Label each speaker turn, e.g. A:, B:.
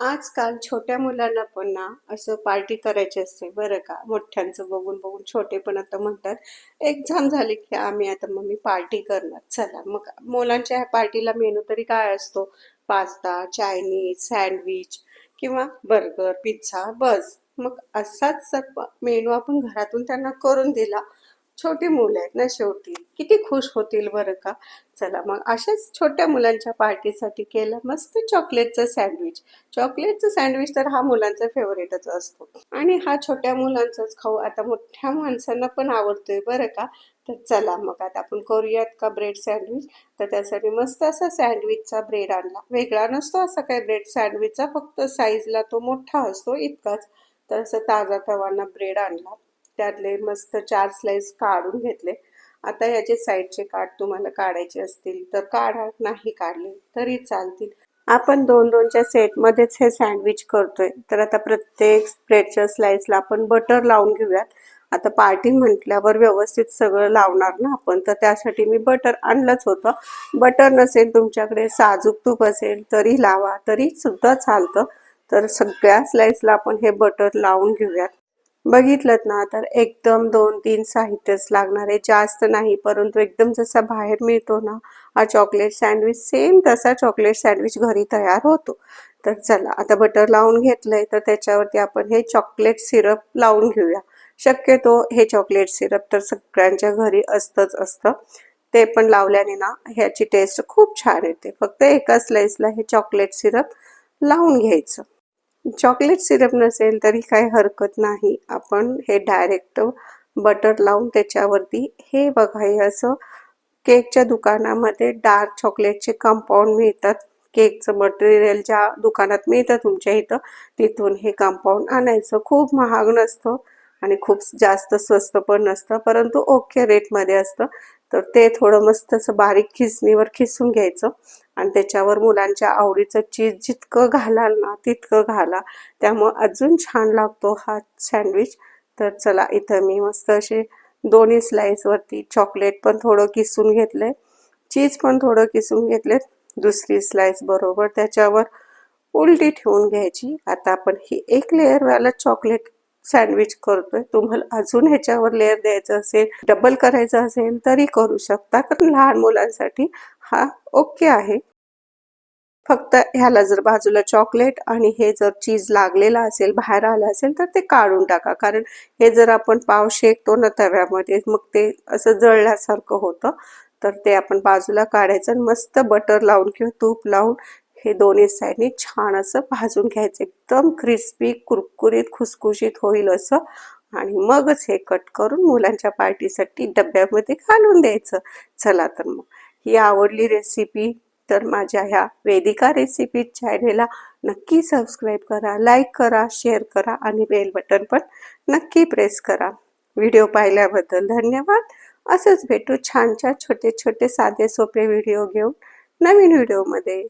A: आजकाल छोट्या मुलांना पण ना असं पार्टी करायची असते बरं का. मोठ्यांचं बघून बघून छोटे पण आता म्हणतात एक्झाम झाली की आम्ही आता मम्मी पार्टी करणार. चला मग मुलांच्या ह्या पार्टीला मेनू तरी काय असतो? पास्ता चायनीज सँडविच किंवा बर्गर पिझ्झा बस. मग असाच मेनू आपण घरातून त्यांना करून दिला छोटी मुलं आहेत ना शेवटी. किती खुश होतील बरं का? चला मग अशाच छोट्या मुलांच्या पार्टीसाठी केलं मस्त चॉकलेटचं सँडविच. चॉकलेटचं सँडविच तर हा मुलांचा फेवरेटच असतो. आणि हा छोट्या मुलांचाच खाऊ आता मोठ्या माणसांना पण आवडतोय बरं का? तर चला मग आता आपण करूयात का ब्रेड सँडविच? तर त्यासाठी मस्त असा सँडविचचा ब्रेड आणला. वेगळा नसतो असा काय ब्रेड सँडविचचा फक्त साईजला तो मोठा असतो इतकाच. तर असं ताजा तवाना ब्रेड आणला. त्यातले मस्त चार स्लाइस काढून घेतले. आता याचे साईडचे काठ तुम्हाला काढायचे असतील तर काढा नाही काढले तरी चालतील. आपण दोन दोनच्या सेटमध्येच हे सँडविच करतोय. तर आता प्रत्येक ब्रेडच्या स्लाइसला आपण बटर लावून घेऊयात. आता पार्टी म्हटल्यावर व्यवस्थित सगळं लावणार ना आपण? तर त्यासाठी मी बटर आणलंच होतं. बटर नसेल तुमच्याकडे साजूक तूप असेल तरी लावा तरी सुद्धा चालतं. तर सगळ्या स्लाइसला आपण हे बटर लावून घेऊयात. बघितलं ना तर एकदम दोन तीन साहित्यच लागणार आहे. जास्त नाही परंतु एकदम जसा बाहेर मिळतो ना हा चॉकलेट सँडविच सेम तसा चॉकलेट सँडविच घरी तयार होतो. तर चला आता बटर लावून घेतलंय तर त्याच्यावरती आपण हे चॉकलेट सिरप लावून घेऊया. शक्यतो हे चॉकलेट सिरप तर सगळ्यांच्या घरी असतंच असतं. ते पण लावल्याने ना ह्याची टेस्ट खूप छान येते. फक्त एका स्लाइसला हे चॉकलेट सिरप लावून घ्यायचं. चॉकलेट सिरप नसेल तरी काही हरकत नाही. आपण हे डायरेक्ट बटर लावून त्याच्यावरती हे बघा हे असं केकच्या दुकानामध्ये डार्क चॉकलेटचे कंपाऊंड मिळतात. केकचं मटेरियल ज्या दुकानात मिळतं तुमच्या इथं तिथून हे कंपाऊंड आणायचं. खूप महाग नसतं आणि खूप जास्त स्वस्त पण नसतं परंतु ओके रेटमध्ये असतं. तर ते थोडं मस्त असं बारीक खिसणीवर खिसून घ्यायचं. आणि त्याच्यावर मुलांच्या आवडीचं चीज जितकं घालाल ना तितकं घाला. त्यामुळं अजून छान लागतो हा सँडविच. तर चला इथं मी मस्त असे दोन्ही स्लाईसवरती चॉकलेट पण थोडं किसून घेतलंय. चीज पण थोडं किसून घेतले दुसरी स्लाईस बरोबर त्याच्यावर उलटी ठेवून घ्यायची. आता आपण ही एक लेअरवाला चॉकलेट सँडविच करतोय. तुम्हाला अजून ह्याच्यावर लेअर द्यायचं असेल डबल करायचं असेल तरी करू शकता. कारण लहान मुलांसाठी हा ओके आहे. फक्त ह्याला जर बाजूला चॉकलेट आणि हे जर चीज लागलेलं असेल बाहेर आलं असेल तर ते काढून टाका. कारण हे जर आपण पाव शेकतो ना तव्यामध्ये मग ते असं जळल्यासारखं होतं. तर ते आपण बाजूला काढायचं आणि मस्त बटर लावून किंवा तूप लावून हे दोन्ही साईडनी छान असं भाजून घ्यायचं. एकदम क्रिस्पी कुरकुरीत खुसखुशीत होईल असं. आणि मगच हे कट करून मुलांच्या पार्टीसाठी डब्यामध्ये घालून द्यायचं. चला तर मग. ही आवडली रेसिपी तर माझ्या ह्या वेदिका रेसिपी चॅनेलला नक्की सबस्क्राईब करा लाईक करा शेअर करा आणि बेल बटन पण नक्की प्रेस करा. व्हिडिओ पाहिल्याबद्दल धन्यवाद. असंच भेटू छान छान छोटे छोटे साधे सोपे व्हिडिओ घेऊन नवीन व्हिडिओमध्ये